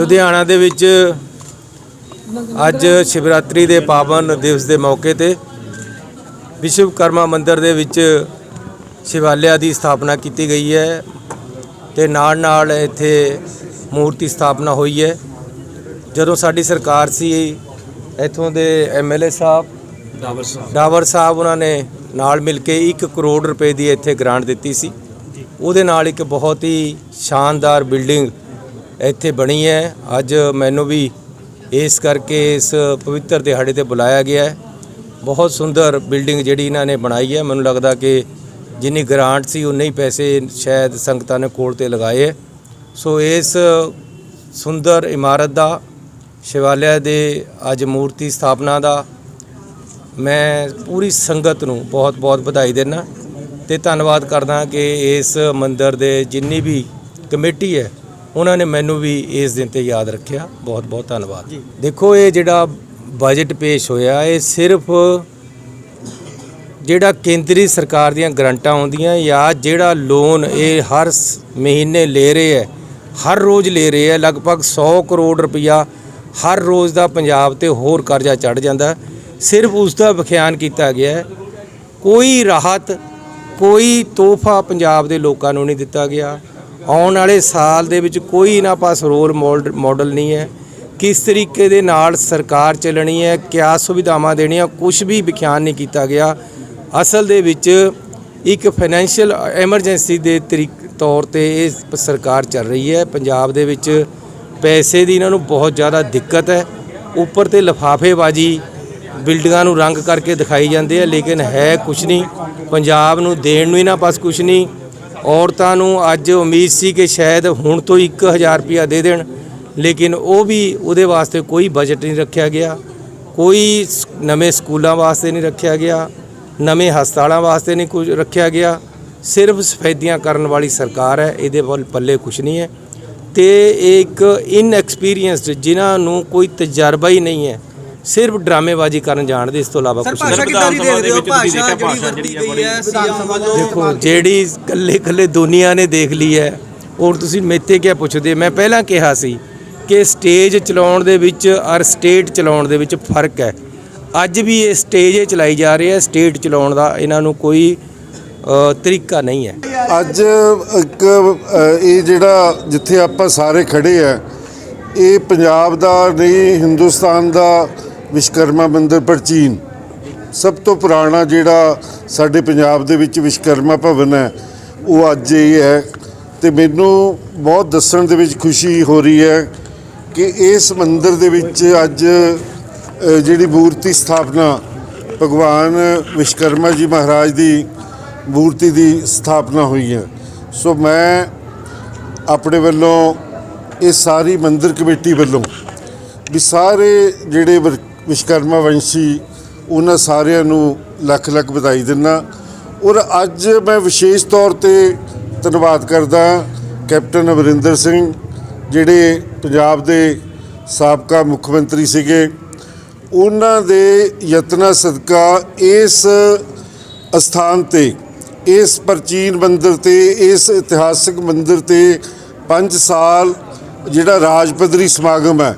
ਲੁਧਿਆਣਾ ਦੇ ਵਿੱਚ ਅੱਜ ਸ਼ਿਵਰਾਤਰੀ ਦੇ ਪਾਵਨ ਦਿਵਸ ਦੇ ਮੌਕੇ ਤੇ ਵਿਸ਼ਵਕਰਮਾ ਮੰਦਿਰ ਦੇ ਵਿੱਚ ਸ਼ਿਵਾਲਿਆ ਦੀ ਸਥਾਪਨਾ ਕੀਤੀ ਗਈ ਹੈ ਤੇ ਨਾਲ ਨਾਲ ਇੱਥੇ ਮੂਰਤੀ ਸਥਾਪਨਾ ਹੋਈ ਹੈ। ਜਦੋਂ ਸਾਡੀ ਸਰਕਾਰ ਸੀ ਇੱਥੋਂ ਦੇ ਐਮਐਲਏ ਸਾਹਿਬ ਡਾਵਰ ਸਾਹਿਬ। ਡਾਵਰ ਸਾਹਿਬ ਉਹਨਾਂ ਨੇ ਨਾਲ ਮਿਲ ਕੇ 1 ਕਰੋੜ ਰੁਪਏ ਦੀ ਇੱਥੇ ਗ੍ਰਾਂਟ ਦਿੱਤੀ ਸੀ। ਉਹਦੇ ਨਾਲ ਇੱਕ ਬਹੁਤ ਹੀ ਸ਼ਾਨਦਾਰ ਬਿਲਡਿੰਗ ਇੱਥੇ ਬਣੀ ਹੈ। ਅੱਜ ਮੈਨੂੰ ਵੀ ਇਸ ਕਰਕੇ ਇਸ ਪਵਿੱਤਰ ਦਿਹਾੜੇ ਤੇ ਬੁਲਾਇਆ ਗਿਆ ਹੈ। ਬਹੁਤ ਸੁੰਦਰ ਬਿਲਡਿੰਗ ਜਿਹੜੀ ਇਹਨਾਂ ਨੇ ਬਣਾਈ ਹੈ। ਮੈਨੂੰ ਲੱਗਦਾ ਕਿ ਜਿੰਨੀ ਗ੍ਰਾਂਟ ਸੀ, ਉਨੇ ਹੀ ਪੈਸੇ ਸ਼ਾਇਦ ਸੰਗਤਾਂ ਨੇ ਕੋਲ ਤੇ ਲਗਾਏ ਹੈ। ਸੋ ਇਸ ਸੁੰਦਰ ਇਮਾਰਤ ਦਾ ਸ਼ਿਵਾਲਿਆ ਦੇ ਅੱਜ ਮੂਰਤੀ ਸਥਾਪਨਾ ਦਾ ਮੈਂ ਪੂਰੀ ਸੰਗਤ ਨੂੰ ਬਹੁਤ-ਬਹੁਤ ਵਧਾਈ ਦਿੰਦਾ। ਤੇ ਧੰਨਵਾਦ ਕਰਦਾ ਕਿ ਇਸ ਮੰਦਿਰ ਦੇ ਜਿੰਨੀ ਵੀ ਕਮੇਟੀ ਹੈ ਉਹਨਾਂ ਨੇ ਮੈਨੂੰ ਵੀ ਇਸ ਦਿਨ ਤੇ ਯਾਦ ਰੱਖਿਆ। ਬਹੁਤ-ਬਹੁਤ ਧੰਨਵਾਦ। ਦੇਖੋ ਇਹ ਜਿਹੜਾ ਬਜਟ ਪੇਸ਼ ਹੋਇਆ ਇਹ ਸਿਰਫ ਜਿਹੜਾ ਕੇਂਦਰੀ ਸਰਕਾਰ ਦੀਆਂ ਗਰੰਟਾਂ ਆਉਂਦੀਆਂ ਜਾਂ ਜਿਹੜਾ ਲੋਨ ਇਹ ਹਰ ਮਹੀਨੇ ਲੈ ਰਹੇ ਹੈ ਹਰ ਰੋਜ਼ ਲੈ ਰਹੇ ਹੈ ਲਗਭਗ 100 ਕਰੋੜ ਰੁਪਇਆ ਹਰ ਰੋਜ਼ ਦਾ ਪੰਜਾਬ ਤੇ ਹੋਰ ਕਰਜ਼ਾ ਚੜ ਜਾਂਦਾ। ਸਿਰਫ ਉਸ ਦਾ ਵਿਖਿਆਨ ਕੀਤਾ ਗਿਆ ਹੈ। ਕੋਈ ਰਾਹਤ ਕੋਈ ਤੋਹਫਾ ਪੰਜਾਬ ਦੇ ਲੋਕਾਂ ਨੂੰ ਨਹੀਂ ਦਿੱਤਾ ਗਿਆ। ਆਉਣ ਵਾਲੇ ਸਾਲ ਦੇ ਵਿੱਚ ਕੋਈ ਇਹਨਾਂ ਪਾਸ ਰੋਲ ਮਾਡਲ ਮਾਡਲ ਨਹੀਂ ਹੈ। ਕਿਸ ਤਰੀਕੇ ਦੇ ਨਾਲ ਸਰਕਾਰ ਚੱਲਣੀ ਹੈ, ਕਿਆ ਸੁਵਿਧਾਵਾਂ ਦੇਣੀਆਂ ਕੁਝ ਵੀ ਵਿਖਿਆਨ ਨਹੀਂ ਕੀਤਾ ਗਿਆ। ਅਸਲ ਦੇ ਵਿੱਚ ਇੱਕ ਫਾਈਨੈਂਸ਼ੀਅਲ ਐਮਰਜੈਂਸੀ ਦੇ ਤਰੀਕ, ਤੌਰ ਤੇ ਇਹ ਸਰਕਾਰ ਚੱਲ ਰਹੀ ਹੈ। ਪੰਜਾਬ ਦੇ ਵਿੱਚ ਪੈਸੇ ਦੀ ਇਹਨਾਂ ਨੂੰ ਬਹੁਤ ਜ਼ਿਆਦਾ ਦਿੱਕਤ ਹੈ। ਉੱਪਰ ਤੇ ਲਫਾਫੇਬਾਜ਼ੀ ਬਿਲਡਿੰਗਾਂ ਨੂੰ ਰੰਗ ਕਰਕੇ ਦਿਖਾਈ ਜਾਂਦੇ ਆ, ਲੇਕਿਨ ਹੈ ਕੁਝ ਨਹੀਂ। ਪੰਜਾਬ ਨੂੰ ਦੇਣ ਨੂੰ ਇਹਨਾਂ ਪਾਸ ਕੁਝ ਨਹੀਂ। ਔਰਤਾਂ ਨੂੰ ਅੱਜ ਉਮੀਦ ਸੀ ਕਿ ਸ਼ਾਇਦ ਹੁਣ ਤੋਂ 1000 ਰੁਪਇਆ ਦੇ ਦੇਣ, ਲੇਕਿਨ ਉਹ ਵੀ ਉਹਦੇ ਵਾਸਤੇ ਕੋਈ ਬਜਟ ਨਹੀਂ ਰੱਖਿਆ ਗਿਆ, ਕੋਈ ਨਵੇਂ ਸਕੂਲਾਂ ਵਾਸਤੇ ਨਹੀਂ ਰੱਖਿਆ ਗਿਆ, ਨਵੇਂ ਹਸਪਤਾਲਾਂ ਵਾਸਤੇ ਨਹੀਂ ਕੁਝ ਰੱਖਿਆ ਗਿਆ, ਸਿਰਫ ਸਫੈਦੀਆਂ ਕਰਨ ਵਾਲੀ ਸਰਕਾਰ ਹੈ, ਇਹਦੇ ਵੱਲ ਪੱਲੇ ਕੁਝ ਨਹੀਂ ਹੈ ਤੇ ਇਹ ਇੱਕ ਇਨਐਕਸਪੀਰੀਅੰਸਡ ਜਿਨ੍ਹਾਂ ਨੂੰ ਕੋਈ ਤਜਰਬਾ ਹੀ ਨਹੀਂ ਹੈ ਸਿਰਫ ਡਰਾਮੇਬਾਜ਼ੀ ਕਰਨ ਜਾਣਦੇ ਇਸ ਤੋਂ ਇਲਾਵਾ ਕੁਝ ਨਹੀਂ। ਭਾਸ਼ਾ ਵਿਧਾਨ ਕਿੱਦਾਂ ਦੀ ਸਭਾ ਦੇਖਦੇ ਦੇ ਹੋ ਭਾਸ਼ਾ ਦੇਖਿਆ ਜਿਹੜੀ ਵਰਤੀ ਗਈ ਹੈ ਸੀਐਮ ਵੱਲੋਂ ਦੇਖੋ ਜਿਹੜੀ ਕੱਲੇ ਕੱਲੇ ਦੁਨੀਆ ਨੇ ਦੇਖ ਲਈ ਹੈ ਔਰ ਤੁਸੀਂ ਮੇਤੇ ਕਿਆ ਪੁੱਛਦੇ? ਮੈਂ ਪਹਿਲਾਂ ਕਿਹਾ ਸੀ ਕਿ ਸਟੇਜ ਚਲਾਉਣ ਦੇ ਵਿੱਚ ਔਰ ਸਟੇਟ ਚਲਾਉਣ ਦੇ ਵਿੱਚ ਫ਼ਰਕ ਹੈ। ਅੱਜ ਵੀ ਇਹ ਸਟੇਜ ਹੀ ਚਲਾਈ ਜਾ ਰਹੀ ਹੈ ਸਟੇਟ ਚਲਾਉਣ ਦਾ ਇਹਨਾਂ ਨੂੰ ਕੋਈ ਤਰੀਕਾ ਨਹੀਂ ਹੈ। ਅੱਜ ਇੱਕ ਇਹ ਜਿਹੜਾ ਜਿੱਥੇ ਆਪਾਂ ਸਾਰੇ ਖੜੇ ਆ ਇਹ ਪੰਜਾਬ ਦਾ ਨਹੀਂ ਹਿੰਦੁਸਤਾਨ ਦਾ ਵਿਸ਼ਕਰਮਾ ਮੰਦਿਰ ਪ੍ਰਾਚੀਨ। ਸਭ ਤੋਂ ਪੁਰਾਣਾ ਜਿਹੜਾ ਸਾਡੇ ਪੰਜਾਬ ਦੇ ਵਿੱਚ ਵਿਸ਼ਕਰਮਾ ਭਵਨ ਹੈ, ਉਹ ਅੱਜ ਇਹ ਹੈ। ਤੇ ਮੈਨੂੰ ਬਹੁਤ ਦੱਸਣ ਦੇ ਵਿੱਚ ਖੁਸ਼ੀ ਹੋ ਰਹੀ ਹੈ ਕਿ ਇਸ ਮੰਦਿਰ ਦੇ ਵਿੱਚ ਅੱਜ ਜਿਹੜੀ ਮੂਰਤੀ ਸਥਾਪਨਾ ਭਗਵਾਨ ਵਿਸ਼ਕਰਮਾ ਜੀ ਮਹਾਰਾਜ ਦੀ ਮੂਰਤੀ ਦੀ ਸਥਾਪਨਾ ਹੋਈ ਹੈ। ਸੋ ਮੈਂ ਆਪਣੇ ਵੱਲੋਂ ਇਹ ਸਾਰੀ ਮੰਦਿਰ ਕਮੇਟੀ ਵੱਲੋਂ ਵੀ ਸਾਰੇ ਜਿਹੜੇ ਵਰ- ਵਿਸ਼ਕਰਮਾ ਵੰਸ਼ੀ ਉਹਨਾਂ ਸਾਰਿਆਂ ਨੂੰ ਲੱਖ ਲੱਖ ਵਧਾਈ ਦਿੰਦਾ। ਔਰ ਅੱਜ ਮੈਂ ਵਿਸ਼ੇਸ਼ ਤੌਰ ਤੇ ਧੰਨਵਾਦ ਕਰਦਾ ਕੈਪਟਨ ਅਮਰਿੰਦਰ ਸਿੰਘ, ਜਿਹੜੇ ਪੰਜਾਬ ਦੇ ਸਾਬਕਾ ਮੁੱਖ ਮੰਤਰੀ ਸੀਗੇ। ਉਹਨਾਂ ਦੇ ਯਤਨਾਂ ਸਦਕਾ ਇਸ ਅਸਥਾਨ ਤੇ, ਇਸ ਪ੍ਰਾਚੀਨ ਮੰਦਿਰ ਤੇ, ਇਸ ਇਤਿਹਾਸਕ ਮੰਦਿਰ ਤੇ 5 ਸਾਲ ਜਿਹੜਾ ਰਾਜ ਪੱਧਰੀ ਸਮਾਗਮ ਹੈ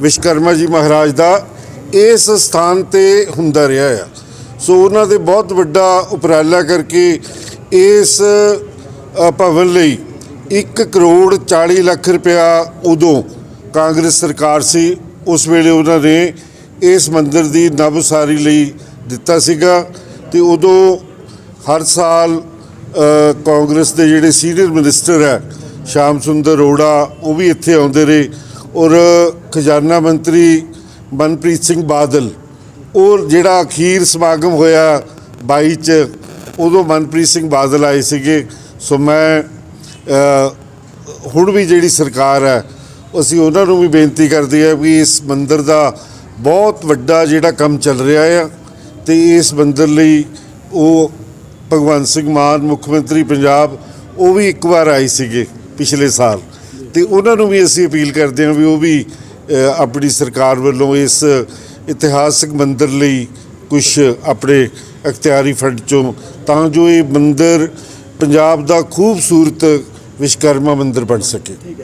ਵਿਸ਼ਕਰਮਾ ਜੀ ਮਹਾਰਾਜ ਦਾ ਇਸ ਸਥਾਨ ਤੇ ਹੁੰਦਾ ਰਿਹਾ ਆ। ਸੋ ਉਹਨਾਂ ਦੇ ਬਹੁਤ ਵੱਡਾ ਉਪਰਾਲਾ ਕਰਕੇ ਇਸ ਭਵਨ ਲਈ 1 ਕਰੋੜ 40 ਲੱਖ ਰੁਪਇਆ ਉਦੋਂ ਕਾਂਗਰਸ ਸਰਕਾਰ ਸੀ। ਉਸ ਵੇਲੇ ਉਹਨਾਂ ਨੇ ਇਸ ਮੰਦਿਰ ਦੀ ਨਵਸਾਰੀ ਲਈ ਦਿੱਤਾ ਸੀਗਾ ਤੇ ਉਦੋਂ ਹਰ ਸਾਲ ਕਾਂਗਰਸ ਦੇ ਜਿਹੜੇ ਸੀਨੀਅਰ ਮਿਨਿਸਟਰ ਹੈ ਸ਼ਾਮ ਸੁੰਦਰ ਅਰੋੜਾ, ਉਹ ਵੀ ਇੱਥੇ ਆਉਂਦੇ ਰਹੇ ਔਰ ਖਜ਼ਾਨਾ ਮੰਤਰੀ ਮਨਪ੍ਰੀਤ ਸਿੰਘ ਬਾਦਲ ਉਹ ਜਿਹੜਾ ਅਖੀਰ ਸਮਾਗਮ ਹੋਇਆ 22 ਚ, ਉਦੋਂ ਮਨਪ੍ਰੀਤ ਸਿੰਘ ਬਾਦਲ ਆਏ ਸੀਗੇ। ਸੋ ਮੈਂ ਹੁਣ ਵੀ ਜਿਹੜੀ ਸਰਕਾਰ ਹੈ, ਅਸੀਂ ਉਹਨਾਂ ਨੂੰ ਵੀ ਬੇਨਤੀ ਕਰਦੇ ਆ ਵੀ ਇਸ ਮੰਦਿਰ ਦਾ ਬਹੁਤ ਵੱਡਾ ਜਿਹੜਾ ਕੰਮ ਚੱਲ ਰਿਹਾ ਆ, ਤੇ ਇਸ ਮੰਦਿਰ ਲਈ ਉਹ ਭਗਵੰਤ ਸਿੰਘ ਮਾਨ, ਮੁੱਖ ਮੰਤਰੀ ਪੰਜਾਬ, ਉਹ ਵੀ ਇੱਕ ਵਾਰ ਆਏ ਸੀਗੇ ਪਿਛਲੇ ਸਾਲ। ਤੇ ਉਹਨਾਂ ਨੂੰ ਵੀ ਅਸੀਂ ਅਪੀਲ ਕਰਦੇ ਹਾਂ ਵੀ ਉਹ ਵੀ ਆਪਣੀ ਸਰਕਾਰ ਵੱਲੋਂ ਇਸ ਇਤਿਹਾਸਕ ਮੰਦਿਰ ਲਈ ਕੁਝ ਆਪਣੇ ਅਖਤਿਆਰੀ ਫੰਡ ਚੋਂ, ਤਾਂ ਜੋ ਇਹ ਮੰਦਿਰ ਪੰਜਾਬ ਦਾ ਖੂਬਸੂਰਤ ਵਿਸ਼ਕਰਮਾ ਮੰਦਿਰ ਬਣ ਸਕੇ।